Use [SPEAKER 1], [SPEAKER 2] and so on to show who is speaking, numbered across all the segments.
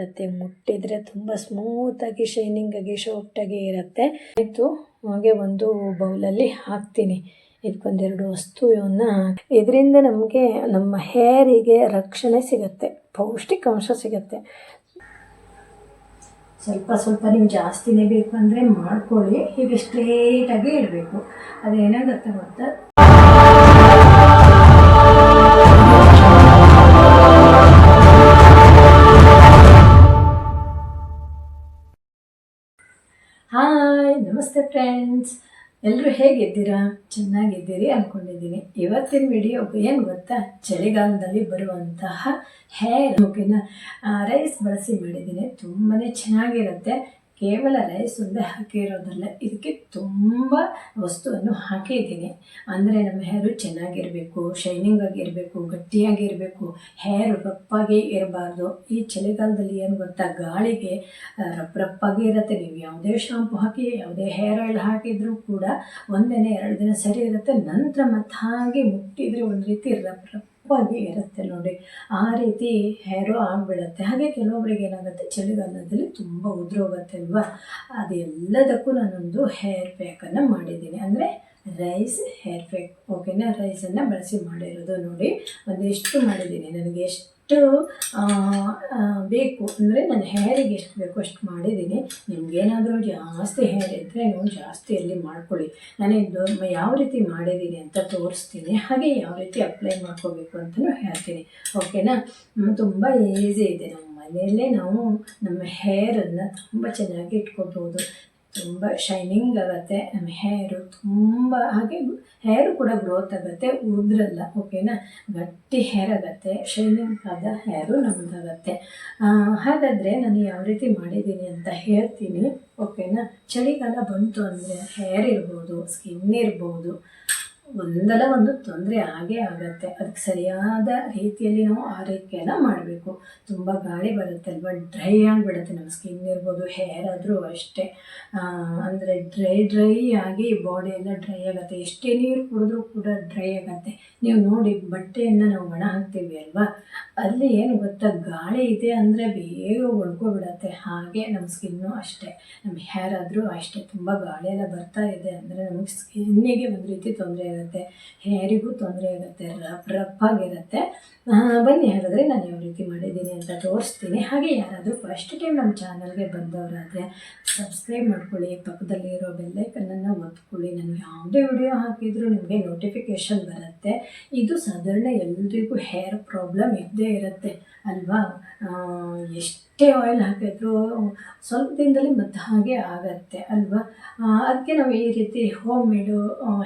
[SPEAKER 1] ಇರುತ್ತೆ. ಮುಟ್ಟಿದ್ರೆ ತುಂಬ ಸ್ಮೂತಾಗಿ ಶೈನಿಂಗಾಗಿ ಸಾಫ್ಟಾಗಿ ಇರುತ್ತೆ. ಆಯಿತು, ಹಾಗೆ ಒಂದು ಬೌಲಲ್ಲಿ ಹಾಕ್ತೀನಿ. ಇದಕ್ಕೊಂದೆರಡು ವಸ್ತುವನ್ನು ಇದರಿಂದ ನಮಗೆ ನಮ್ಮ ಹೇರಿಗೆ ರಕ್ಷಣೆ ಸಿಗುತ್ತೆ. ಪೌಷ್ಟಿಕಾಂಶ ಸಿಗುತ್ತೆ. ಸ್ವಲ್ಪ ಸ್ವಲ್ಪ ನಿಮ್ಗೆ ಜಾಸ್ತಿನೇ ಬೇಕು ಅಂದರೆ ಮಾಡ್ಕೊಳ್ಳಿ. ಹೀಗೆ ಸ್ಟ್ರೇಟಾಗಿ ಇಡಬೇಕು. ಅದೇನಾಗುತ್ತೆ ಗೊತ್ತಾ? ಹಾಯ್, ನಮಸ್ತೆ ಫ್ರೆಂಡ್ಸ್ ಎಲ್ಲರೂ ಹೇಗಿದ್ದೀರಾ? ಚೆನ್ನಾಗಿದ್ದೀರಿ ಅಂದ್ಕೊಂಡಿದ್ದೀನಿ ಇವತ್ತಿನ ವಿಡಿಯೋ ಏನು ಗೊತ್ತಾ? ಚಳಿಗಾಲದಲ್ಲಿ ಬರುವಂತಹ ಹೇರ್ ಓಕೆನಾ ರೈಸ್ ಬಳಸಿ ಮಾಡಿದ್ದೀನಿ. ತುಂಬಾ ಚೆನ್ನಾಗಿರುತ್ತೆ. ಕೇವಲ ರೈಸ್ ಒಂದೇ ಹಾಕಿರೋದಲ್ಲ, ಇದಕ್ಕೆ ತುಂಬ ವಸ್ತುವನ್ನು ಹಾಕಿದ್ದೀನಿ. ಅಂದರೆ ನಮ್ಮ ಹೇರು ಚೆನ್ನಾಗಿರಬೇಕು ಶೈನಿಂಗ್ ಆಗಿರಬೇಕು, ಗಟ್ಟಿಯಾಗಿರಬೇಕು ಹೇರ್ ರಪ್ಪಾಗಿ ಇರಬಾರ್ದು. ಈ ಚಳಿಗಾಲದಲ್ಲಿ ಏನು ಗೊತ್ತಾ, ಗಾಳಿಗೆ ರಪ್ ರಪ್ಪಾಗಿ ಇರುತ್ತೆ. ನೀವು ಯಾವುದೇ ಶಾಂಪು ಹಾಕಿ, ಯಾವುದೇ ಹೇರ್ ಆಯಿಲ್ ಹಾಕಿದರೂ ಕೂಡ ಒಂದಿನ ಎರಡು ದಿನ ಸರಿ ಇರುತ್ತೆ. ನಂತರ ಮತ್ತೆ ಹಾಗೆ ಮುಟ್ಟಿದರೆ ಒಂದು ರೀತಿ ರಪ್ ರಪ್ ಆಗಿ ಇರುತ್ತೆ ನೋಡಿ. ಆ ರೀತಿ ಹೇರು ಆಗಿಬಿಡುತ್ತೆ. ಹಾಗೆ ಕೆಲವೊಬ್ಬರಿಗೆ ಏನಾಗುತ್ತೆ? ಚಳಿಗಾಲದಲ್ಲಿ ತುಂಬ ಉದುರೋಗುತ್ತೆ ಅಲ್ವಾ ಅದೆಲ್ಲದಕ್ಕೂ ನಾನೊಂದು ಹೇರ್ ಪ್ಯಾಕನ್ನು ಮಾಡಿದ್ದೀನಿ. ಅಂದರೆ ರೈಸ್ ಹೇರ್ ಪ್ಯಾಕ್ ಓಕೆನಾ ರೈಸನ್ನು ಬಳಸಿ ಮಾಡಿರೋದು ನೋಡಿ. ಒಂದಿಷ್ಟು ಮಾಡಿದ್ದೀನಿ. ನನಗೆ ಎಷ್ಟು ಬೇಕು ಅಂದರೆ ನನ್ನ ಹೇರಿಗೆ ಎಷ್ಟು ಬೇಕು ಅಷ್ಟು ಮಾಡಿದ್ದೀನಿ. ನಿಮಗೇನಾದರೂ ಜಾಸ್ತಿ ಹೇರ್ ಇದ್ದರೆ ನೀವು ಜಾಸ್ತಿಯಲ್ಲಿ ಮಾಡ್ಕೊಳ್ಳಿ. ನಾನು ಯಾವ ರೀತಿ ಮಾಡಿದ್ದೀನಿ ಅಂತ ತೋರಿಸ್ತೀನಿ. ಹಾಗೆ ಯಾವ ರೀತಿ ಅಪ್ಲೈ ಮಾಡ್ಕೋಬೇಕು ಅಂತಲೂ ಹೇಳ್ತೀನಿ. ಓಕೆನಾ ತುಂಬ ಈಸಿ ಇದೆ. ನಮ್ಮ ಮನೆಯಲ್ಲೇ ನಾವು ನಮ್ಮ ಹೇರನ್ನು ತುಂಬ ಚೆನ್ನಾಗಿ ಇಟ್ಕೋಬೋದು. ತುಂಬ ಶೈನಿಂಗ್ ಆಗುತ್ತೆ ನಮ್ಮ ಹೇರು ತುಂಬ, ಹಾಗೆ ಹೇರು ಕೂಡ ಗ್ರೋತ್ ಆಗುತ್ತೆ ಉದ್ರಲ್ಲ ಓಕೆನಾ ಗಟ್ಟಿ ಹೇರ್ ಆಗುತ್ತೆ ಶೈನಿಂಗ್ ಆದ ಹೇರು ನಮ್ಮದಾಗತ್ತೆ ಹಾಗಾದರೆ ನಾನು ಯಾವ ರೀತಿ ಮಾಡಿದ್ದೀನಿ ಅಂತ ಹೇಳ್ತೀನಿ ಓಕೆನಾ ಚಳಿಗಾಲ ಬಂತು ಅಂದರೆ ಹೇರ್ ಇರ್ಬೋದು ಸ್ಕಿನ್ ಇರ್ಬೋದು ಒಂದಲ್ಲ ಒಂದು ತೊಂದರೆ ಆಗೇ ಆಗುತ್ತೆ. ಅದಕ್ಕೆ ಸರಿಯಾದ ರೀತಿಯಲ್ಲಿ ನಾವು ಆರೈಕೆಯನ್ನು ಮಾಡಬೇಕು. ತುಂಬ ಗಾಳಿ ಬರುತ್ತೆ ಅಲ್ವಾ? ಡ್ರೈ ಆಗಿಬಿಡುತ್ತೆ ನಮ್ಮ ಸ್ಕಿನ್ ಇರ್ಬೋದು ಹೇರ್ ಆದರೂ ಅಷ್ಟೇ. ಅಂದರೆ ಡ್ರೈ ಡ್ರೈ ಆಗಿ ಬಾಡಿ ಎಲ್ಲ ಡ್ರೈ ಆಗುತ್ತೆ. ಎಷ್ಟೇ ನೀರು ಕುಡಿದ್ರೂ ಕೂಡ ಡ್ರೈ ಆಗುತ್ತೆ. ನೀವು ನೋಡಿ, ಬಟ್ಟೆಯನ್ನು ನಾವು ಒಣ ಹಾಕ್ತೀವಿ ಅಲ್ವಾ? ಅಲ್ಲಿ ಏನು ಗೊತ್ತಾ? ಗಾಳಿ ಇದೆ ಅಂದರೆ ಬೇಗ ಒಣಗೋಗ್ಬಿಡತ್ತೆ ಹಾಗೆ ನಮ್ಮ ಸ್ಕಿನ್ನು ಅಷ್ಟೇ. ನಮ್ಮ ಹೇರ್ ಆದರೂ ಅಷ್ಟೇ. ತುಂಬ ಗಾಳಿ ಎಲ್ಲ ಬರ್ತಾ ಇದೆ ಅಂದರೆ ನಮಗೆ ಸ್ಕಿನ್ನಿಗೆ ಒಂದು ರೀತಿ ತೊಂದರೆ ಆಗುತ್ತೆ ಹೇರಿಗೂ ತೊಂದರೆ ಇರುತ್ತೆ ರಫ್ ರಫ್ ಆಗಿರುತ್ತೆ ಬನ್ನಿ ಹಾಗಾದರೆ ನಾನು ಯಾವ ರೀತಿ ಮಾಡಿದ್ದೀನಿ ಅಂತ ತೋರಿಸ್ತೀನಿ. ಹಾಗೆ ಯಾರಾದರೂ ಫಸ್ಟ್ ಟೈಮ್ ನಮ್ಮ ಚಾನಲ್ಗೆ ಬಂದವರಾದರೆ ಸಬ್ಸ್ಕ್ರೈಬ್ ಮಾಡ್ಕೊಳ್ಳಿ. ಪಕ್ಕದಲ್ಲಿರೋ ಬೆಲ್ಲೈಕನ್ನನ್ನು ಒತ್ಕೊಳ್ಳಿ. ನಾನು ಯಾವುದೇ ವಿಡಿಯೋ ಹಾಕಿದರೂ ನಿಮಗೆ ನೋಟಿಫಿಕೇಷನ್ ಬರುತ್ತೆ. ಇದು ಸಾಧಾರಣ ಎಲ್ರಿಗೂ ಹೇರ್ ಪ್ರಾಬ್ಲಮ್ ಇದ್ದೇ ಇರುತ್ತೆ. ಅಲ್ವಾ? ಎಷ್ಟೇ ಆಯಿಲ್ ಹಾಕಿದ್ರು ಸ್ವಲ್ಪ ದಿನದಲ್ಲಿ ಮತ್ತೆ ಹಾಗೆ ಆಗತ್ತೆ, ಅಲ್ವಾ? ಅದಕ್ಕೆ ನಾವು ಈ ರೀತಿ ಹೋಮ್ ಮೇಡು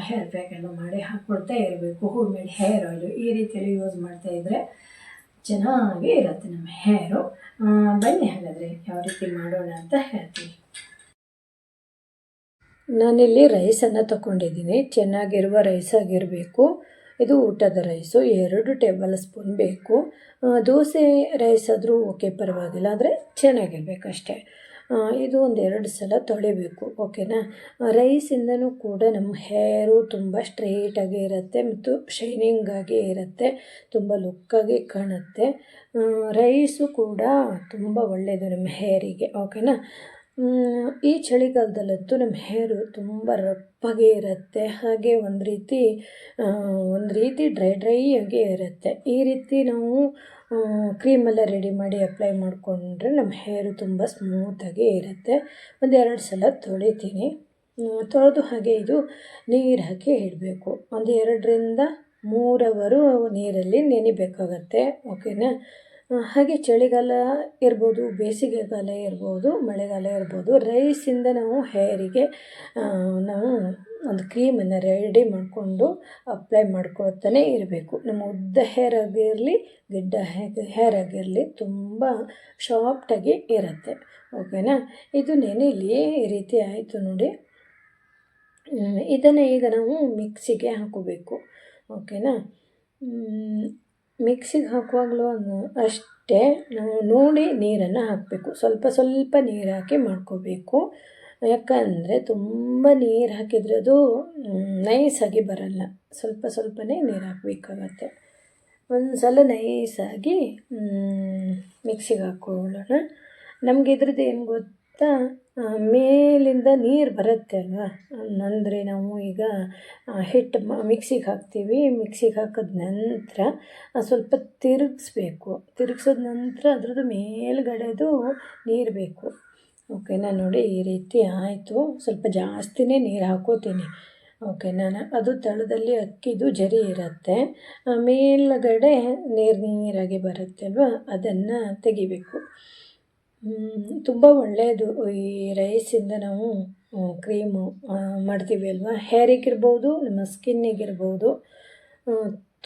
[SPEAKER 1] ಹೇರ್ ಪ್ಯಾಕ್ ಎಲ್ಲ ಮಾಡಿ ಹಾಕ್ಕೊಡ್ತಾ ಇರಬೇಕು. ಹೋಮ್ ಮೇಡ್ ಹೇರ್ ಆಯಿಲು ಈ ರೀತಿಯಲ್ಲಿ ಯೂಸ್ ಮಾಡ್ತಾ ಇದ್ದರೆ ಚೆನ್ನಾಗೇ ಇರುತ್ತೆ ನಮ್ಮ ಹೇರು ಬನ್ನಿ ಹಾಗಾದರೆ ಯಾವ ರೀತಿ ಮಾಡೋಣ ಅಂತ ಹೇಳ್ತೀನಿ. ನಾನಿಲ್ಲಿ ರೈಸನ್ನು ತಗೊಂಡಿದ್ದೀನಿ ಚೆನ್ನಾಗಿರುವ ರೈಸ್ ಆಗಿರಬೇಕು. ಇದು ಊಟದ ರೈಸು ಎರಡು ಟೇಬಲ್ ಸ್ಪೂನ್ ಬೇಕು. ದೋಸೆ ರೈಸ್ ಆದರೂ ಓಕೆ ಪರವಾಗಿಲ್ಲ, ಆದರೆ ಚೆನ್ನಾಗಿರ್ಬೇಕಷ್ಟೇ ಇದು ಒಂದು ಎರಡು ಸಲ ತೊಳಿಬೇಕು ಓಕೆನಾ ರೈಸಿಂದನೂ ಕೂಡ ನಮ್ಮ ಹೇರು ತುಂಬ ಸ್ಟ್ರೈಟಾಗಿ ಇರುತ್ತೆ ಮತ್ತು ಶೈನಿಂಗಾಗಿ ಇರುತ್ತೆ, ತುಂಬ ಲುಕ್ಕಾಗಿ ಕಾಣುತ್ತೆ. ರೈಸು ಕೂಡ ತುಂಬ ಒಳ್ಳೆಯದು ನಮ್ಮ ಹೇರಿಗೆ ಓಕೆನಾ ಈ ಚಳಿಗಾಲದಲ್ಲಂತೂ ನಮ್ಮ ಹೇರು ತುಂಬ ರಪ್ಪಗೆ ಇರುತ್ತೆ. ಹಾಗೆ ಒಂದು ರೀತಿ ಒಂದು ರೀತಿ ಡ್ರೈ ಡ್ರೈ ಆಗಿ ಇರುತ್ತೆ. ಈ ರೀತಿ ನಾವು ಕ್ರೀಮೆಲ್ಲ ರೆಡಿ ಮಾಡಿ ಅಪ್ಲೈ ಮಾಡಿಕೊಂಡ್ರೆ ನಮ್ಮ ಹೇರು ತುಂಬ ಸ್ಮೂತಾಗಿ ಇರುತ್ತೆ. ಒಂದು ಎರಡು ಸಲ ತೊಳಿತೀನಿ. ತೊಳೆದು ಹಾಗೆ ಇದು ನೀರು ಹಾಕಿ ಇಡಬೇಕು. ಒಂದು ಎರಡರಿಂದ ಮೂರು ಅವರು ನೀರಲ್ಲಿ ನೆನಿಬೇಕಾಗತ್ತೆ. ಓಕೆನಾ ಹಾಗೆ ಚಳಿಗಾಲ ಇರ್ಬೋದು, ಬೇಸಿಗೆಗಾಲ ಇರ್ಬೋದು, ಮಳೆಗಾಲ ಇರ್ಬೋದು ರೈಸಿಂದ ನಾವು ಹೇರಿಗೆ ನಾವು ಒಂದು ಕ್ರೀಮನ್ನು ರೆಡಿ ಮಾಡಿಕೊಂಡು ಅಪ್ಲೈ ಮಾಡ್ಕೊಳ್ತಾನೆ ಇರಬೇಕು. ನಮ್ಮ ಉದ್ದ ಹೇರ್ ಆಗಿರಲಿ, ಗಿಡ್ಡ ಹೇರ್ ಆಗಿರಲಿ ತುಂಬ ಶಾಫ್ಟಾಗಿ ಇರುತ್ತೆ. ಓಕೆನಾ ಇದು ನೆನೆಯಲ್ಲಿ ಈ ರೀತಿ ಆಯಿತು ನೋಡಿ. ಇದನ್ನು ಈಗ ನಾವು ಮಿಕ್ಸಿಗೆ ಹಾಕೋಬೇಕು ಓಕೆನಾ ಮಿಕ್ಸಿಗೆ ಹಾಕುವಾಗಲೂ ಅಷ್ಟೇ, ನಾವು ನೋಡಿ ನೀರನ್ನು ಹಾಕಬೇಕು. ಸ್ವಲ್ಪ ಸ್ವಲ್ಪ ನೀರು ಹಾಕಿ ಮಾಡ್ಕೋಬೇಕು. ಯಾಕಂದರೆ ತುಂಬ ನೀರು ಹಾಕಿದರೆ ಅದು ನೈಸಾಗಿ ಬರಲ್ಲ. ಸ್ವಲ್ಪ ಸ್ವಲ್ಪನೇ ನೀರು ಹಾಕಬೇಕಾಗತ್ತೆ. ಒಂದು ಸಲ ನೈಸಾಗಿ ಮಿಕ್ಸಿಗೆ ಹಾಕೊಳ್ಳೋಣ ನಮಗೆ ಇದ್ರದ್ದು ಏನು ಗೊತ್ತಾ? ಆ, ಮೇಲಿಂದ ನೀರು ಬರುತ್ತೆ ಅಲ್ವಾ ಅಂದರೆ ನಾವು ಈಗ ಹಿಟ್ಟು ಮಿಕ್ಸಿಗೆ ಹಾಕ್ತೀವಿ. ಮಿಕ್ಸಿಗೆ ಹಾಕಿದ ನಂತರ ಸ್ವಲ್ಪ ತಿರುಗಿಸ್ಬೇಕು. ತಿರುಗ್ಸಿದ ನಂತರ ಅದ್ರದ್ದು ಮೇಲ್ಗಡೆದು ನೀರು ಬೇಕು. ಓಕೆನಾ ನೋಡಿ ಈ ರೀತಿ ಆಯಿತು. ಸ್ವಲ್ಪ ಜಾಸ್ತಿನೇ ನೀರು ಹಾಕೋತೀನಿ. ಓಕೆನಾ ಅದು ತಳದಲ್ಲಿ ಅಕ್ಕಿದು ಜರಿ ಇರುತ್ತೆ. ಮೇಲ್ಗಡೆ ನೀರು ನೀರಾಗಿ ಬರುತ್ತೆ ಅಲ್ವಾ ಅದನ್ನು ತೆಗಿಬೇಕು. ತುಂಬ ಒಳ್ಳೆಯದು ಈ ರೈಸಿಂದ ನಾವು ಕ್ರೀಮು ಮಾಡ್ತೀವಿ ಅಲ್ವಾ? ಹೇರಿಗಿರ್ಬೋದು ನಮ್ಮ ಸ್ಕಿನ್ನಿಗಿರ್ಬೋದು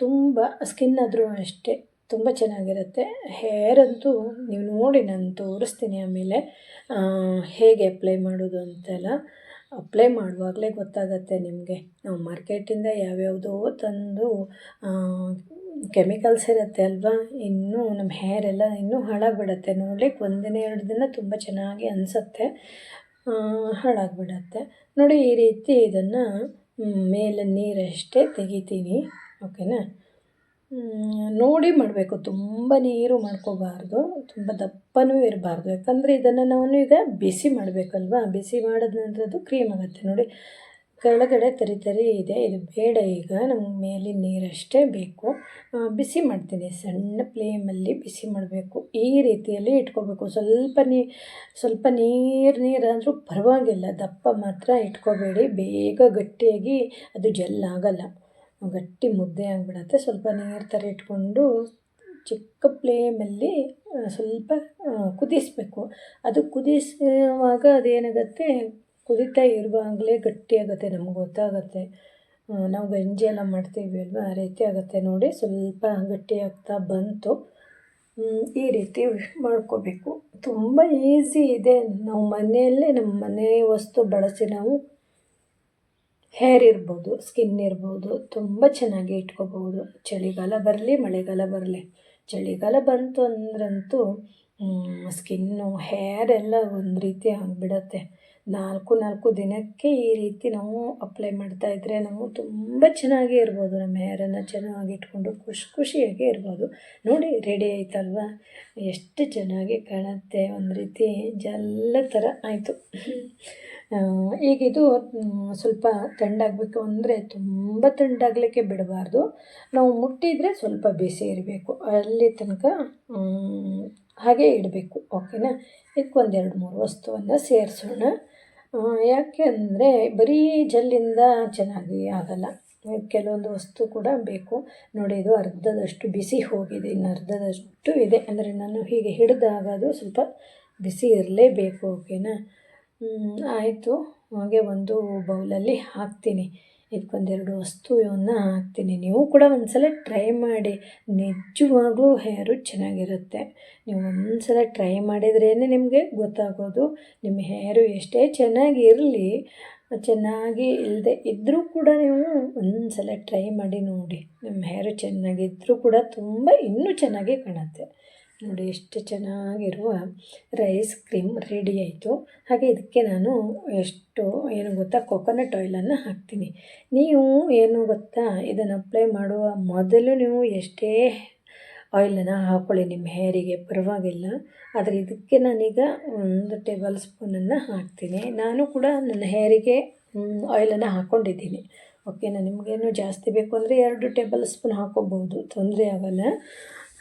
[SPEAKER 1] ತುಂಬ ಸ್ಕಿನ್ ಆದರೂ ಅಷ್ಟೇ ತುಂಬ ಚೆನ್ನಾಗಿರುತ್ತೆ. ಹೇರ್ ಅಂತೂ ನೀವು ನೋಡಿ, ನಾನು ತೋರಿಸ್ತೀನಿ ಆಮೇಲೆ ಹೇಗೆ ಅಪ್ಲೈ ಮಾಡೋದು ಅಂತೆಲ್ಲ. ಅಪ್ಲೈ ಮಾಡುವಾಗಲೇ ಗೊತ್ತಾಗುತ್ತೆ ನಿಮಗೆ. ನಾವು ಮಾರ್ಕೆಟಿಂದ ಯಾವ್ಯಾವುದೋ ತಂದು ಕೆಮಿಕಲ್ಸ್ ಇರುತ್ತೆ ಅಲ್ವಾ? ಇನ್ನೂ ನಮ್ಮ ಹೇರ್ ಎಲ್ಲ ಇನ್ನೂ ಹಾಳಾಗ್ಬಿಡತ್ತೆ. ನೋಡ್ಲಿಕ್ಕೆ ಒಂದಿನ, ಎರಡು ದಿನ ತುಂಬ ಚೆನ್ನಾಗಿ ಅನಿಸುತ್ತೆ. ಹಾಳಾಗ್ಬಿಡತ್ತೆ. ನೋಡಿ ಈ ರೀತಿ ಇದನ್ನು ಮೇಲೆ ನೀರಷ್ಟೇ ತೆಗಿತೀನಿ. ಓಕೆನಾ ನೋಡಿ ಮಾಡಬೇಕು. ತುಂಬ ನೀರು ಮಾಡ್ಕೋಬಾರ್ದು. ತುಂಬ ದಪ್ಪನೂ ಇರಬಾರ್ದು. ಯಾಕಂದರೆ ಇದನ್ನು ನಾವು ಈಗ ಬಿಸಿ ಮಾಡಬೇಕಲ್ವಾ? ಬಿಸಿ ಮಾಡಿದ ನಂತರ ಅದು ಕ್ರೀಮ್ ಆಗುತ್ತೆ. ನೋಡಿ, ಕೆಳಗಡೆ ತರಿ ತರಿ ಇದೆ. ಇದು ಬೇಡ ಈಗ. ನಮ್ಗೆ ಮೇಲಿನ ನೀರಷ್ಟೇ ಬೇಕು. ಬಿಸಿ ಮಾಡ್ತೀನಿ. ಸಣ್ಣ ಫ್ಲೇಮಲ್ಲಿ ಬಿಸಿ ಮಾಡಬೇಕು. ಈ ರೀತಿಯಲ್ಲಿ ಇಟ್ಕೋಬೇಕು. ಸ್ವಲ್ಪ ನೀ, ಸ್ವಲ್ಪ ನೀರು ನೀರಾದರೂ ಪರವಾಗಿಲ್ಲ. ದಪ್ಪ ಮಾತ್ರ ಇಟ್ಕೋಬೇಡಿ. ಬೇಗ ಗಟ್ಟಿಯಾಗಿ ಅದು ಜೆಲ್ ಆಗಲ್ಲ. ಗಟ್ಟಿ ಮುದ್ದೆ ಆಗಿಬಿಡತ್ತೆ. ಸ್ವಲ್ಪ ನೀರು ಥರ ಇಟ್ಕೊಂಡು ಚಿಕ್ಕ ಫ್ಲೇಮಲ್ಲಿ ಸ್ವಲ್ಪ ಕುದಿಸಬೇಕು. ಅದು ಕುದಿಸುವಾಗ ಅದೇನಾಗುತ್ತೆ, ಕುದಿತಾ ಇರುವಾಗಲೇ ಗಟ್ಟಿಯಾಗುತ್ತೆ ನಮ್ಗೆ ಗೊತ್ತಾಗುತ್ತೆ. ನಾವು ಗಂಜಿ ಎಲ್ಲ ಮಾಡ್ತೀವಿ ಅಲ್ವಾ, ಆ ರೀತಿ ಆಗುತ್ತೆ ನೋಡಿ. ಸ್ವಲ್ಪ ಗಟ್ಟಿ ಆಗ್ತಾ ಬಂತು. ಈ ರೀತಿ ಮಾಡ್ಕೋಬೇಕು. ತುಂಬ ಈಸಿ ಇದೆ. ನಾವು ಮನೆಯಲ್ಲೇ, ನಮ್ಮ ಮನೆ ವಸ್ತು ಬಳಸಿ ನಾವು ಹೇರ್ ಇರ್ಬೋದು ಸ್ಕಿನ್ ಇರ್ಬೋದು, ತುಂಬ ಚೆನ್ನಾಗಿ ಇಟ್ಕೋಬಹುದು. ಚಳಿಗಾಲ ಬರಲಿ, ಮಳೆಗಾಲ ಬರಲಿ. ಚಳಿಗಾಲ ಬಂತು ಅಂದ್ರಂತೂ ಸ್ಕಿನ್ನು ಹೇರ್ ಎಲ್ಲ ಒಂದು ರೀತಿ ಆಗಿಬಿಡತ್ತೆ. ನಾಲ್ಕು ನಾಲ್ಕು ದಿನಕ್ಕೆ ಈ ರೀತಿ ನಾವು ಅಪ್ಲೈ ಮಾಡ್ತಾ ಇದ್ದರೆ ನಾವು ತುಂಬ ಚೆನ್ನಾಗಿ ಇರ್ಬೋದು. ನಮ್ಮ ಹೇರನ್ನು ಚೆನ್ನಾಗಿ ಇಟ್ಕೊಂಡು ಖುಷಿ ಖುಷಿಯಾಗಿ ಇರ್ಬೋದು. ನೋಡಿ ರೆಡಿ ಆಯ್ತಲ್ವಾ? ಎಷ್ಟು ಚೆನ್ನಾಗಿ ಕಾಣುತ್ತೆ ಒಂದು ರೀತಿ ಜಲ್ಲ ಥರ ಆಯಿತು. ಈಗ ಇದು ಸ್ವಲ್ಪ ತಂಡಾಗಬೇಕು ಅಂದರೆ ತುಂಬ ತಂಡಾಗಲಿಕ್ಕೆ ಬಿಡಬಾರ್ದು. ನಾವು ಮುಟ್ಟಿದರೆ ಸ್ವಲ್ಪ ಬಿಸಿ ಇರಬೇಕು. ಅಲ್ಲಿ ತನಕ ಹಾಗೆ ಇಡಬೇಕು. ಓಕೆನಾ ಇದಕ್ಕೊಂದೆರಡು ಮೂರು ವಸ್ತುವನ್ನು ಸೇರಿಸೋಣ. ಯಾಕೆ ಅಂದರೆ ಬರೀ ಜಲ್ಲಿಂದ ಚೆನ್ನಾಗಿ ಆಗಲ್ಲ. ಕೆಲವೊಂದು ವಸ್ತು ಕೂಡ ಬೇಕು. ನೋಡಿ, ಇದು ಅರ್ಧದಷ್ಟು ಬಿಸಿ ಹೋಗಿದೆ, ಇನ್ನು ಅರ್ಧದಷ್ಟು ಇದೆ. ಅಂದರೆ ನಾನು ಹೀಗೆ ಹಿಡಿದಾಗ ಅದು ಸ್ವಲ್ಪ ಬಿಸಿ ಇರಲೇಬೇಕು ಓಕೆನಾ ಆಯಿತು. ಹಾಗೆ ಒಂದು ಬೌಲಲ್ಲಿ ಹಾಕ್ತೀನಿ. ಇದಕ್ಕೊಂದೆರಡು ವಸ್ತುವನ್ನು ಹಾಕ್ತೀನಿ. ನೀವು ಕೂಡ ಒಂದ್ಸಲ ಟ್ರೈ ಮಾಡಿ. ನಿಜವಾಗ್ಲೂ ಹೇರು ಚೆನ್ನಾಗಿರುತ್ತೆ. ನೀವು ಒಂದ್ಸಲ ಟ್ರೈ ಮಾಡಿದ್ರೇ ನಿಮಗೆ ಗೊತ್ತಾಗೋದು. ನಿಮ್ಮ ಹೇರು ಎಷ್ಟೇ ಚೆನ್ನಾಗಿರಲಿ, ಚೆನ್ನಾಗಿ ಇಲ್ಲದೆ ಇದ್ದರೂ ಕೂಡ ನೀವು ಒಂದು ಸಲ ಟ್ರೈ ಮಾಡಿ ನೋಡಿ. ನಿಮ್ಮ ಹೇರು ಚೆನ್ನಾಗಿದ್ದರೂ ಕೂಡ ತುಂಬ ಇನ್ನೂ ಚೆನ್ನಾಗಿ ಕಾಣುತ್ತೆ. ನೋಡಿ, ಎಷ್ಟು ಚೆನ್ನಾಗಿರುವ ರೈಸ್ ಕ್ರೀಮ್ ರೆಡಿ ಆಯಿತು. ಹಾಗೆ ಇದಕ್ಕೆ ನಾನು ಎಷ್ಟು, ಏನು ಗೊತ್ತಾ ಕೊಕೊನಟ್ ಆಯಿಲನ್ನು ಹಾಕ್ತೀನಿ. ನೀವು ಏನು ಗೊತ್ತಾ, ಇದನ್ನು ಅಪ್ಲೈ ಮಾಡುವ ಮೊದಲು ನೀವು ಎಷ್ಟೇ ಆಯಿಲನ್ನು ಹಾಕ್ಕೊಳ್ಳಿ ನಿಮ್ಮ ಹೇರಿಗೆ ಪರವಾಗಿಲ್ಲ. ಆದರೆ ಇದಕ್ಕೆ ನಾನೀಗ ಒಂದು ಟೇಬಲ್ ಸ್ಪೂನನ್ನು ಹಾಕ್ತೀನಿ. ನಾನು ಕೂಡ ನನ್ನ ಹೇರಿಗೆ ಆಯಿಲನ್ನು ಹಾಕ್ಕೊಂಡಿದ್ದೀನಿ ಓಕೆನಾ ನಿಮಗೇನು ಜಾಸ್ತಿ ಬೇಕು ಅಂದರೆ ಎರಡು ಟೇಬಲ್ ಸ್ಪೂನ್ ಹಾಕ್ಕೋಬೋದು ತೊಂದರೆ ಆಗೋಲ್ಲ.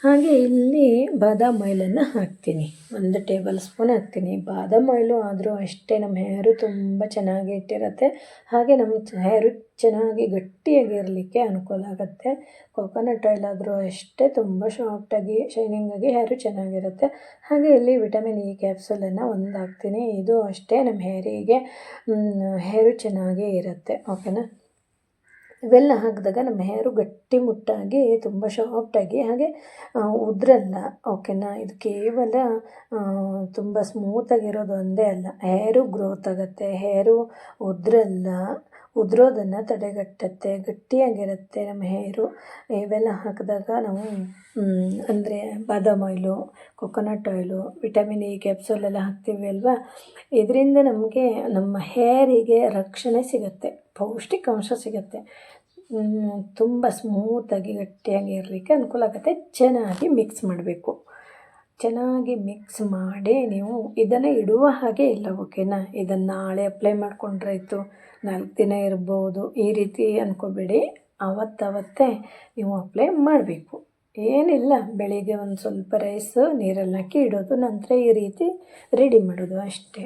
[SPEAKER 1] ಹಾಗೆ ಇಲ್ಲಿ ಬಾದಾಮ್ ಆಯಿಲನ್ನು ಹಾಕ್ತೀನಿ. ಒಂದು ಟೇಬಲ್ ಸ್ಪೂನ್ ಹಾಕ್ತೀನಿ. ಬಾದಾಮ್ ಆಯಿಲು ಆದರೂ ಅಷ್ಟೇ ನಮ್ಮ ಹೇರು ತುಂಬ ಚೆನ್ನಾಗಿ ಇಟ್ಟಿರುತ್ತೆ. ಹಾಗೆ ನಮ್ಮ ಹೇರು ಚೆನ್ನಾಗಿ ಗಟ್ಟಿಯಾಗಿರಲಿಕ್ಕೆ ಅನುಕೂಲ ಆಗುತ್ತೆ. ಕೊಕೊನಟ್ ಆಯಿಲ್ ಆದರೂ ಅಷ್ಟೇ ತುಂಬ ಸಾಫ್ಟಾಗಿ, ಶೈನಿಂಗಾಗಿ ಹೇರು ಚೆನ್ನಾಗಿರುತ್ತೆ. ಹಾಗೆ ಇಲ್ಲಿ ವಿಟಮಿನ್ ಇ ಕ್ಯಾಪ್ಸೂಲನ್ನು ಒಂದು ಹಾಕ್ತೀನಿ. ಇದು ಅಷ್ಟೇ ನಮ್ಮ ಹೇರಿಗೆ ಹೇರು ಚೆನ್ನಾಗೇ ಇರುತ್ತೆ. ಓಕೆನಾ? ಇವೆಲ್ಲ ಹಾಕಿದಾಗ ನಮ್ಮ ಹೇರು ಗಟ್ಟಿ ಮುಟ್ಟಾಗಿ, ತುಂಬ ಸಾಫ್ಟಾಗಿ ಹಾಗೆ ಉದ್ರಲ್ಲ. ಓಕೆನಾ ಇದು ಕೇವಲ ತುಂಬ ಸ್ಮೂತಾಗಿರೋದು ಒಂದೇ ಅಲ್ಲ. ಹೇರು ಗ್ರೋತ್ ಆಗುತ್ತೆ, ಹೇರು ಉದ್ರಲ್ಲ. ಉದುರೋದನ್ನು ತಡೆಗಟ್ಟುತ್ತೆ, ಗಟ್ಟಿಯಾಗಿರುತ್ತೆ ನಮ್ಮ ಹೇರು. ಇವೆಲ್ಲ ಹಾಕಿದಾಗ ನಾವು ಅಂದರೆ ಬಾದಾಮ್ oil coconut oil vitamin E ಕ್ಯಾಪ್ಸೂಲೆಲ್ಲ ಹಾಕ್ತೀವಿ ಅಲ್ವಾ? ಇದರಿಂದ ನಮಗೆ, ನಮ್ಮ ಹೇರಿಗೆ ರಕ್ಷಣೆ ಸಿಗುತ್ತೆ, ಪೌಷ್ಟಿಕಾಂಶ ಸಿಗುತ್ತೆ. ತುಂಬ ಸ್ಮೂತಾಗಿ ಗಟ್ಟಿಯಾಗಿ ಇರಲಿಕ್ಕೆ ಅನುಕೂಲ ಆಗುತ್ತೆ ಚೆನ್ನಾಗಿ ಮಿಕ್ಸ್ ಮಾಡಬೇಕು. ಚೆನ್ನಾಗಿ ಮಿಕ್ಸ್ ಮಾಡಿ ನೀವು ಇದನ್ನು ಇಡುವ ಹಾಗೆ ಇಲ್ಲ ಓಕೆನಾ ಇದನ್ನು ನಾಳೆ ಅಪ್ಲೈ ಮಾಡಿಕೊಂಡ್ರಾಯ್ತು ನಾಲ್ಕು ದಿನ ಇರ್ಬೋದು, ಈ ರೀತಿ ಅಂದ್ಕೋಬೇಡಿ ಅವತ್ತವತ್ತೇ ನೀವು ಅಪ್ಲೈ ಮಾಡಬೇಕು. ಏನಿಲ್ಲ, ಬೆಳಿಗ್ಗೆ ಒಂದು ಸ್ವಲ್ಪ ರೈಸು ನೀರಲ್ಲಿ ಹಾಕಿ ಇಡೋದು, ನಂತರ ಈ ರೀತಿ ರೆಡಿ ಮಾಡೋದು ಅಷ್ಟೇ.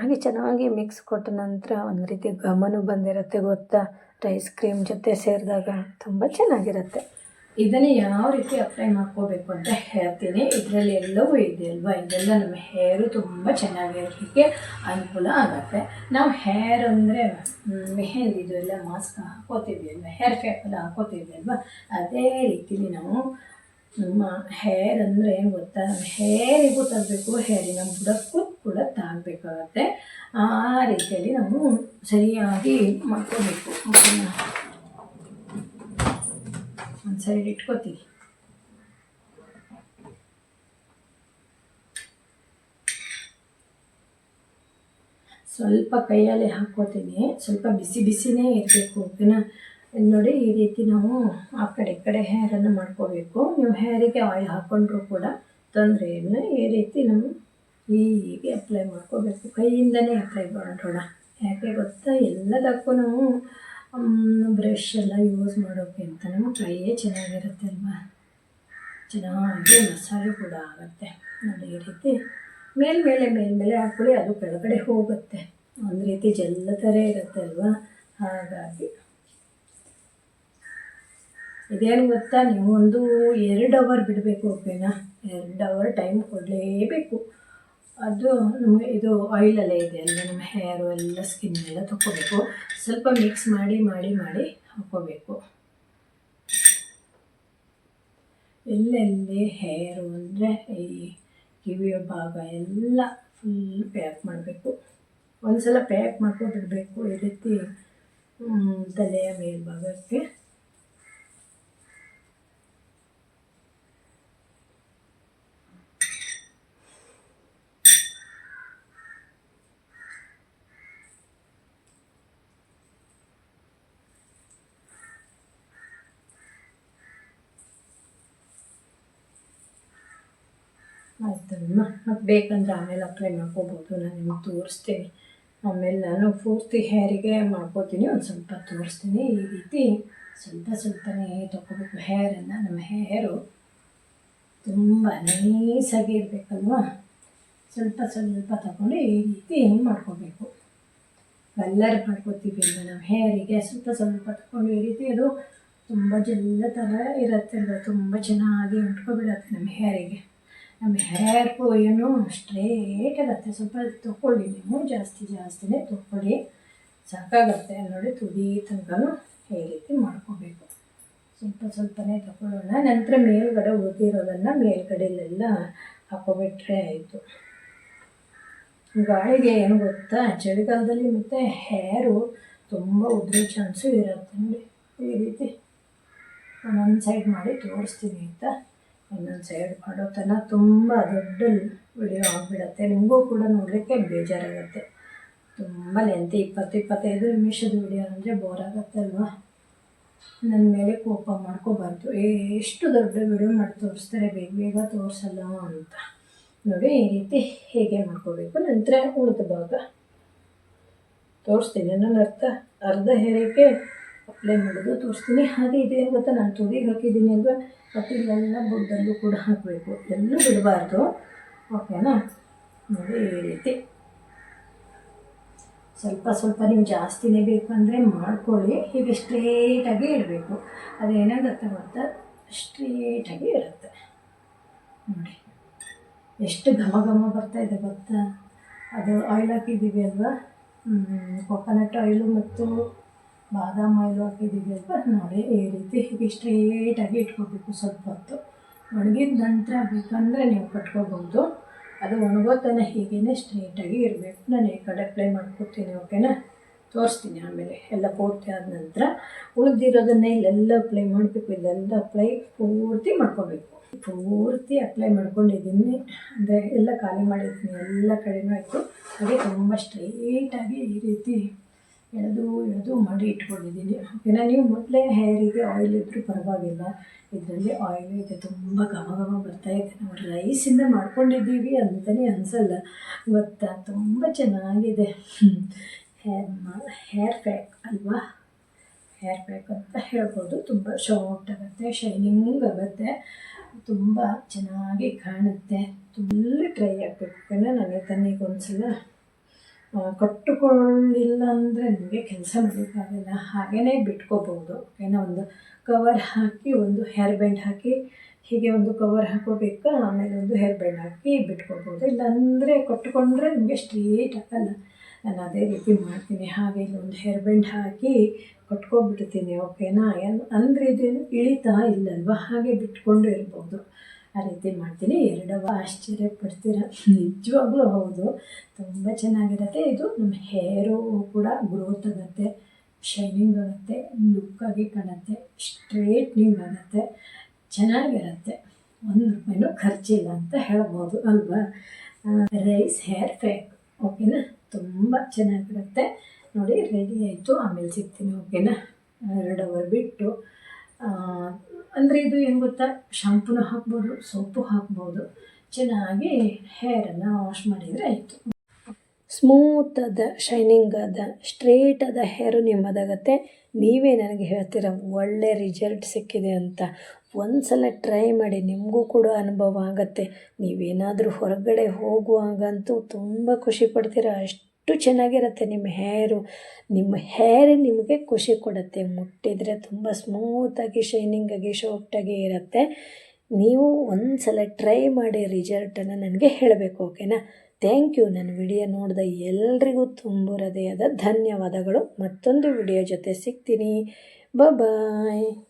[SPEAKER 1] ಹಾಗೆ ಚೆನ್ನಾಗಿ ಮಿಕ್ಸ್ ಕೊಟ್ಟ ನಂತರ ಒಂದು ರೀತಿ ಗಮನ ಬಂದಿರುತ್ತೆ ಗೊತ್ತಾ? ರೈಸ್ ಕ್ರೀಮ್ ಜೊತೆ ಸೇರಿದಾಗ ತುಂಬ ಚೆನ್ನಾಗಿರುತ್ತೆ. ಇದನ್ನು ಯಾವ ರೀತಿ ಅಪ್ಲೈ ಮಾಡ್ಕೋಬೇಕು ಅಂತ ಹೇಳ್ತೀನಿ. ಇದರಲ್ಲಿ ಎಲ್ಲವೂ ಇದೆ ಅಲ್ವಾ? ಇದೆಲ್ಲ ನಮ್ಮ ಹೇರು ತುಂಬ ಚೆನ್ನಾಗಿರಲಿಕ್ಕೆ ಅನುಕೂಲ ಆಗುತ್ತೆ. ನಾವು ಹೇರ್ ಅಂದರೆ ಮೆಹಂದಿ ಇದು ಎಲ್ಲ ಮಾಸ್ಕ್ ಹಾಕೋತೀವಿ ಅಲ್ವಾ? ಹೇರ್ ಫ್ಯಾಪ್ ಎಲ್ಲ ಹಾಕೋತೀವಿ ಅಲ್ವಾ? ಅದೇ ರೀತಿಲಿ ನಾವು ನಮ್ಮ ಹೇರ್ ಅಂದರೆ ಏನು ಗೊತ್ತಾ ಹೇರಿಗೂ ತರಬೇಕು? ಹೇರಿನ ಬುಡಕ್ಕೂ ಕೂಡ ತಾಗಬೇಕಾಗತ್ತೆ. ಆ ರೀತಿಯಲ್ಲಿ ನಾವು ಸರಿಯಾಗಿ ಮಾಡ್ಕೋಬೇಕು. ಒಂದು ಸೈಡ್ ಇಟ್ಕೋತೀವಿ ಸ್ವಲ್ಪ ಕೈಯಲ್ಲಿ ಹಾಕ್ಕೋತೀನಿ. ಸ್ವಲ್ಪ ಬಿಸಿ ಬಿಸಿನೇ ಇರಬೇಕು, ಓಕೆನಾ? ನೋಡಿ, ಈ ರೀತಿ ನಾವು ಆ ಕಡೆ ಈ ಕಡೆ ಹೇರನ್ನು ಮಾಡ್ಕೋಬೇಕು. ನೀವು ಹೇರಿಗೆ ಆಯಿಲ್ ಹಾಕ್ಕೊಂಡ್ರೂ ಕೂಡ ತೊಂದರೆ ಇಲ್ಲ. ಈ ರೀತಿ ನಾವು ಹೀಗೆ ಅಪ್ಲೈ ಮಾಡ್ಕೋಬೇಕು. ಕೈಯಿಂದನೇ ಅಪ್ಲೈ ಮಾಡೋಣ. ಯಾಕೆ ಗೊತ್ತಾ? ಎಲ್ಲದಕ್ಕೂ ನಾವು ಬ್ರಷ್ ಎಲ್ಲ ಯೂಸ್ ಮಾಡೋಕ್ಕಿಂತ ನಮ್ಮ ಕೈಯೇ ಚೆನ್ನಾಗಿರುತ್ತೆ ಅಲ್ವಾ? ಚೆನ್ನಾಗಿ ಮಸಾಲೆ ಕೂಡ ಆಗುತ್ತೆ. ನೋಡಿ ರೀತಿ ಮೇಲ್ಮೇಲೆ ಮೇಲ್ಮೇಲೆ ಹಾಕೊಳ್ಳಿ ಅದು ಕೆಳಗಡೆ ಹೋಗುತ್ತೆ. ಒಂದು ರೀತಿ ಜೆಲ್ಲ ಥರ ಇರುತ್ತೆ ಅಲ್ವಾ? ಹಾಗಾಗಿ ಇದೇನು ಗೊತ್ತಾ? ನೀವು ಒಂದು ಎರಡು ಅವರ್ ಬಿಡಬೇಕು ಓಕೆನಾ ಎರಡು ಅವರ್ ಟೈಮ್ ಕೊಡಲೇಬೇಕು. ಅದು ನಮಗೆ ಇದು ಆಯಿಲಲ್ಲೇ ಇದೆ ಅಲ್ಲ ನಮ್ಮ ಹೇರು ಎಲ್ಲ ಸ್ಕಿನ್ ಎಲ್ಲ ತಗೋಬೇಕು ಸ್ವಲ್ಪ ಮಿಕ್ಸ್ ಮಾಡಿ ಮಾಡಿ ಮಾಡಿ ಹಾಕೋಬೇಕು ಎಲ್ಲೆಲ್ಲಿ ಹೇರು ಅಂದರೆ ಈ ಕಿವಿಯ ಭಾಗ ಎಲ್ಲ ಫುಲ್ ಪ್ಯಾಕ್ ಮಾಡಬೇಕು. ಒಂದು ಸಲ ಪ್ಯಾಕ್ ಮಾಡ್ಕೊಬಿಡಬೇಕು, ಈ ರೀತಿ ತಲೆಯ ಮೇಲ್ಭಾಗಕ್ಕೆ. ಆಯ್ತಲ್ವ ಮತ್ತು ಬೇಕಂದ್ರೆ ಆಮೇಲೆ ಅಪ್ಲೈ ಮಾಡ್ಕೋಬೋದು. ನಾನು ನಿಮ್ಗೆ ತೋರಿಸ್ತೀನಿ. ಆಮೇಲೆ ನಾನು ಪೂರ್ತಿ ಹೇರಿಗೆ ಮಾಡ್ಕೋತೀನಿ ಒಂದು ಸ್ವಲ್ಪ ತೋರಿಸ್ತೀನಿ. ಈ ರೀತಿ ಸ್ವಲ್ಪ ಸ್ವಲ್ಪನೇ ತೊಗೋಬೇಕು. ಹೇರನ್ನು ನಮ್ಮ ಹೇರು ತುಂಬ ನೈಸಾಗಿ ಇರಬೇಕಲ್ವಾ? ಸ್ವಲ್ಪ ಸ್ವಲ್ಪ ತಗೊಂಡು ಈ ರೀತಿ ಮಾಡ್ಕೋಬೇಕು. ಕಲ್ಲರ್ ಮಾಡ್ಕೋತೀವಿ ಅಂತ ನಮ್ಮ ಹೇರಿಗೆ? ಸ್ವಲ್ಪ ಸ್ವಲ್ಪ ತಗೊಂಡು ಈ ರೀತಿ ಅದು ತುಂಬ ಜಲ್ಲ ಥರ ಇರುತ್ತೆ ಅಂತ ತುಂಬ ಚೆನ್ನಾಗಿ ಉಟ್ಕೊಬಿಡತ್ತೆ ನಮ್ಮ ಹೇರಿಗೆ. ನಮ್ಮ ಹೇರ್ ಏನು ಸ್ಟ್ರೇಟ್ ಆಗುತ್ತೆ. ಸ್ವಲ್ಪ ತೊಗೊಳ್ಳಿ ನೀವು ಜಾಸ್ತಿ, ಜಾಸ್ತಿನೇ ತೊಗೊಳ್ಳಿ ಸಾಕಾಗುತ್ತೆ. ನೋಡಿ ತುದಿ ತನಕನೂ ಈ ರೀತಿ ಮಾಡ್ಕೋಬೇಕು. ಸ್ವಲ್ಪ ಸ್ವಲ್ಪನೇ ತಗೊಳ್ಳೋಣ ನಂತರ ಮೇಲ್ಗಡೆ ಉಳಿದಿರೋದನ್ನು ಮೇಲ್ಗಡೆಯಲ್ಲೆಲ್ಲ ಹಾಕೋಬಿಟ್ರೆ ಆಯಿತು. ಗಾಳಿಗೆ ಏನು ಗೊತ್ತಾ? ಚಳಿಗಾಲದಲ್ಲಿ ಮತ್ತು ಹೇರು ತುಂಬ ಉದ್ರೋ ಚಾನ್ಸು ಇರುತ್ತೆ ನೋಡಿ. ಈ ರೀತಿ ಒಂದೊಂದು ಸೈಡ್ ಮಾಡಿ ತೋರಿಸ್ತೀನಿ ಆಯಿತಾ? ಇನ್ನೊಂದು ಸೈಡ್ ಮಾಡೋ ತನಕ ತುಂಬ ದೊಡ್ಡ ವಿಡಿಯೋ ಆಗಿಬಿಡತ್ತೆ. ನಿಮಗೂ ಕೂಡ ನೋಡಲಿಕ್ಕೆ ಬೇಜಾರಾಗುತ್ತೆ. ತುಂಬ ಲೆಂತಿ ಇಪ್ಪತ್ತು ಇಪ್ಪತ್ತೈದು ನಿಮಿಷದ ವಿಡಿಯೋ ಅಂದರೆ ಬೋರ್ ಆಗುತ್ತೆ ಅಲ್ವಾ ನನ್ನ ಮೇಲೆ ಕೋಪ ಮಾಡ್ಕೋಬಾರ್ದು. ಎಷ್ಟು ದೊಡ್ಡ ವಿಡಿಯೋ ಮಾಡಿ ತೋರಿಸ್ತಾರೆ, ಬೇಗ ಬೇಗ ತೋರಿಸಲ್ಲ ಅಂತ. ನೋಡಿ, ಈ ರೀತಿ ಹೇಗೆ ಮಾಡ್ಕೋಬೇಕು. ನಂತರ ಉಳಿದ ಭಾಗ. ತೋರಿಸ್ತೀನಿ. ನನ್ನ ಅರ್ಥ, ಅರ್ಧ ಹೇರಕ್ಕೆ ಅಪ್ಲೈ ಮಾಡೋದು, ತೋರಿಸ್ತೀನಿ. ಹಾಗೆ ಇದೆ ಗೊತ್ತಾ, ನಾನು ತುದಿಗೆ ಹಾಕಿದ್ದೀನಿ ಅಲ್ವಾ? ಮತ್ತು ಇಲ್ಲೆಲ್ಲ ಬುಡ್ಡಲ್ಲೂ ಕೂಡ ಹಾಕಬೇಕು. ಎಲ್ಲೂ ಬಿಡಬಾರ್ದು. ಓಕೆನಾ ನೋಡಿ, ಈ ರೀತಿ. ಸ್ವಲ್ಪ ಸ್ವಲ್ಪ ನೀವು ಜಾಸ್ತಿನೇ ಬೇಕು ಅಂದರೆ ಮಾಡ್ಕೊಳ್ಳಿ. ಹೀಗೆ ಸ್ಟ್ರೇಟಾಗಿ ಇಡಬೇಕು. ಅದೇನಾಗುತ್ತೆ ಗೊತ್ತಾ? ಸ್ಟ್ರೇಟಾಗಿ ಇರುತ್ತೆ. ನೋಡಿ. ಎಷ್ಟು ಘಮ ಘಮ ಬರ್ತಾ ಇದೆ ಗೊತ್ತಾ? ಅದು ಆಯಿಲ್ ಹಾಕಿದ್ದೀವಿ ಅಲ್ವಾ? ಕೊಕೊನಟ್ ಆಯಿಲು ಮತ್ತು ಬಾದಾಮ್ ಆಯಿಲು ಹಾಕಿದ್ದೀವಿ ಅಂತ ನೋಡಿ ಈ ರೀತಿ ಹೀಗೆ ಸ್ಟ್ರೇಟಾಗಿ ಇಟ್ಕೋಬೇಕು ಸ್ವಲ್ಪ ಹೊತ್ತು. ಒಣಗಿದ ನಂತರ ಬೇಕಂದರೆ ನೀವು ಕಟ್ಕೋಬೋದು ಅದು ಒಣಗೋ ತನಕ ಹೀಗೇ ಸ್ಟ್ರೇಟಾಗಿ ಇರಬೇಕು. ನಾನು ಈ ಕಡೆ ಅಪ್ಲೈ ಮಾಡ್ಕೊತೀನಿ ಓಕೆನಾ ತೋರಿಸ್ತೀನಿ ಆಮೇಲೆ. ಎಲ್ಲ ಪೂರ್ತಿ ಆದ ನಂತರ ಉಳಿದಿರೋದನ್ನ ಇಲ್ಲೆಲ್ಲ ಅಪ್ಲೈ ಮಾಡಬೇಕು. ಇಲ್ಲೆಲ್ಲ ಅಪ್ಲೈ ಪೂರ್ತಿ ಮಾಡ್ಕೋಬೇಕು. ಪೂರ್ತಿ ಅಪ್ಲೈ ಮಾಡ್ಕೊಂಡಿದ್ದೀನಿ. ಅಂದರೆ ಎಲ್ಲ ಖಾಲಿ ಮಾಡಿದ್ದೀನಿ. ಎಲ್ಲ ಕಡೆನೂ ಆಯಿತು. ಹಾಗೆ ತುಂಬ ಸ್ಟ್ರೈಟಾಗಿ ಈ ರೀತಿ ಎಳೆದು ಎಳೆದು ಮಾಡಿ ಇಟ್ಕೊಂಡಿದ್ದೀನಿ. ಏನೋ, ನೀವು ಮೊದಲೇ ಹೇರಿಗೆ ಆಯಿಲ್ ಇದ್ದರೂ ಪರವಾಗಿಲ್ಲ. ಇದರಲ್ಲಿ ಆಯಿಲ್ ಇದೆ, ತುಂಬ ಘಮ ಘಮ ಬರ್ತಾ ಇದೆ. ನಾವು ರೈಸಿಂದ ಮಾಡ್ಕೊಂಡಿದ್ದೀವಿ ಅಂತಲೇ ಅನಿಸಲ್ಲ. ಇವತ್ತು ತುಂಬ ಚೆನ್ನಾಗಿದೆ. ಹೇರ್ ಹೇರ್ ಪ್ಯಾಕ್ ಅಲ್ವಾ? ಹೇರ್ ಪ್ಯಾಕ್ ಅಂತ ಹೇಳ್ಬೋದು. ತುಂಬ ಶಾರ್ಟ್ ಆಗುತ್ತೆ ಶೈನಿಂಗ್ ಆಗುತ್ತೆ. ತುಂಬ ಚೆನ್ನಾಗಿ ಕಾಣುತ್ತೆ. ತುಂಬ ಟ್ರೈ ಆಗಬೇಕು. ನಾನು ನನಗೆ ತನಗೆ ಒಂದ್ಸಲ? ಕಟ್ಟುಕೊಳ್ಳಿಲ್ಲ ಅಂದರೆ ನಿಮಗೆ ಕೆಲಸ ಮಾಡೋಕ್ಕಾಗಲ್ಲ ಹಾಗೇ ಬಿಟ್ಕೋಬೋದು. ಏನೋ ಒಂದು ಕವರ್ ಹಾಕಿ ಒಂದು ಹೇರ್ ಬ್ಯಾಂಡ್ ಹಾಕಿ, ಹೀಗೆ ಒಂದು ಕವರ್ ಹಾಕೋಬೇಕು, ಆಮೇಲೆ ಒಂದು ಹೇರ್ ಬ್ಯಾಂಡ್ ಹಾಕಿ ಬಿಟ್ಕೋಬೋದು. ಇಲ್ಲಾಂದರೆ ಕಟ್ಟಿಕೊಂಡ್ರೆ ನಿಮಗೆ ಸ್ಟ್ರೇಟ್ ಆಗಲ್ಲ ನಾನು ಅದೇ ರೀತಿ ಮಾಡ್ತೀನಿ. ಹಾಗೆ ಒಂದು ಹೇರ್ ಬ್ಯಾಂಡ್ ಹಾಕಿ ಕಟ್ಕೊಬಿಡ್ತೀನಿ ಓಕೆನಾ ಏನು ಅಂದರೆ ಇದೇನು ಇಳಿತಾ ಇಲ್ಲಲ್ವ? ಹಾಗೆ ಬಿಟ್ಕೊಂಡು ಇರ್ಬೋದು. ಆ ರೀತಿ ಮಾಡ್ತೀನಿ. ಎರಡವ ಆಶ್ಚರ್ಯ ಪಡ್ತೀರ? ನಿಜವಾಗ್ಲೂ ಹೌದು. ತುಂಬ ಚೆನ್ನಾಗಿರುತ್ತೆ. ಇದು ನಮ್ಮ ಹೇರು ಕೂಡ ಗ್ರೋತ್ ಆಗುತ್ತೆ. ಶೈನಿಂಗ್ ಆಗುತ್ತೆ. ಲುಕ್ಕಾಗಿ ಕಾಣುತ್ತೆ. ಸ್ಟ್ರೇಟ್ನಿಂಗ್ ಆಗುತ್ತೆ. ಚೆನ್ನಾಗಿರುತ್ತೆ. ಒಂದು ರೂಪಾಯಿನೂ ಖರ್ಚಿಲ್ಲ ಅಂತ ಹೇಳ್ಬೋದು, ಅಲ್ವಾ? ರೈಸ್ ಹೇರ್ ಫೇಕ್ ಓಕೆನಾ? ತುಂಬ ಚೆನ್ನಾಗಿರುತ್ತೆ. ನೋಡಿ, ರೆಡಿ ಆಯಿತು. ಆಮೇಲೆ ಸಿಗ್ತೀನಿ, ಓಕೆನಾ? ಎರಡು ಅವರ್ ಬಿಟ್ಟು ಅಂದರೆ ಇದು ಏನು ಗೊತ್ತಾ? ಶಾಂಪೂನ ಹಾಕ್ಬೋದು ಸೋಪು ಹಾಕ್ಬೋದು. ಚೆನ್ನಾಗಿ ಹೇರನ್ನು ವಾಶ್ ಮಾಡಿದರೆ ಆಯಿತು. ಸ್ಮೂತ್ ಆದ ಶೈನಿಂಗ್ ಆದ ಸ್ಟ್ರೇಟ್ ಆದ ಹೇರು ನಿಮ್ಮದಾಗತ್ತೆ. ನೀವೇ ನನಗೆ ಹೇಳ್ತೀರ, ಒಳ್ಳೆ ರಿಸಲ್ಟ್ ಸಿಕ್ಕಿದೆ ಅಂತ. ಒಂದು ಸಲ ಟ್ರೈ ಮಾಡಿ, ನಿಮಗೂ ಕೂಡ ಅನುಭವ ಆಗುತ್ತೆ. ನೀವೇನಾದರೂ ಹೊರಗಡೆ ಹೋಗುವಾಗಂತೂ ತುಂಬ ಖುಷಿ ಪಡ್ತೀರ? ಅಷ್ಟು ಚೆನ್ನಾಗಿರುತ್ತೆ ನಿಮ್ಮ ಹೇರು. ನಿಮ್ಮ ಹೇರ್ ನಿಮಗೆ ಖುಷಿ ಕೊಡುತ್ತೆ. ಮುಟ್ಟಿದರೆ ತುಂಬ ಸ್ಮೂತಾಗಿ ಶೈನಿಂಗಾಗಿ ಶಾಫ್ಟಾಗಿ ಇರುತ್ತೆ. ನೀವು ಒಂದು ಸಲ ಟ್ರೈ ಮಾಡಿ ರಿಸಲ್ಟನ್ನು ನನಗೆ ಹೇಳಬೇಕು ಓಕೆನಾ ಥ್ಯಾಂಕ್ ಯು ನನ್ನ ವಿಡಿಯೋ ನೋಡಿದ ಎಲ್ರಿಗೂ ತುಂಬ ಹೃದಯದ ಧನ್ಯವಾದಗಳು. ಮತ್ತೊಂದು ವಿಡಿಯೋ ಜೊತೆ ಸಿಗ್ತೀನಿ. ಬಾಯ್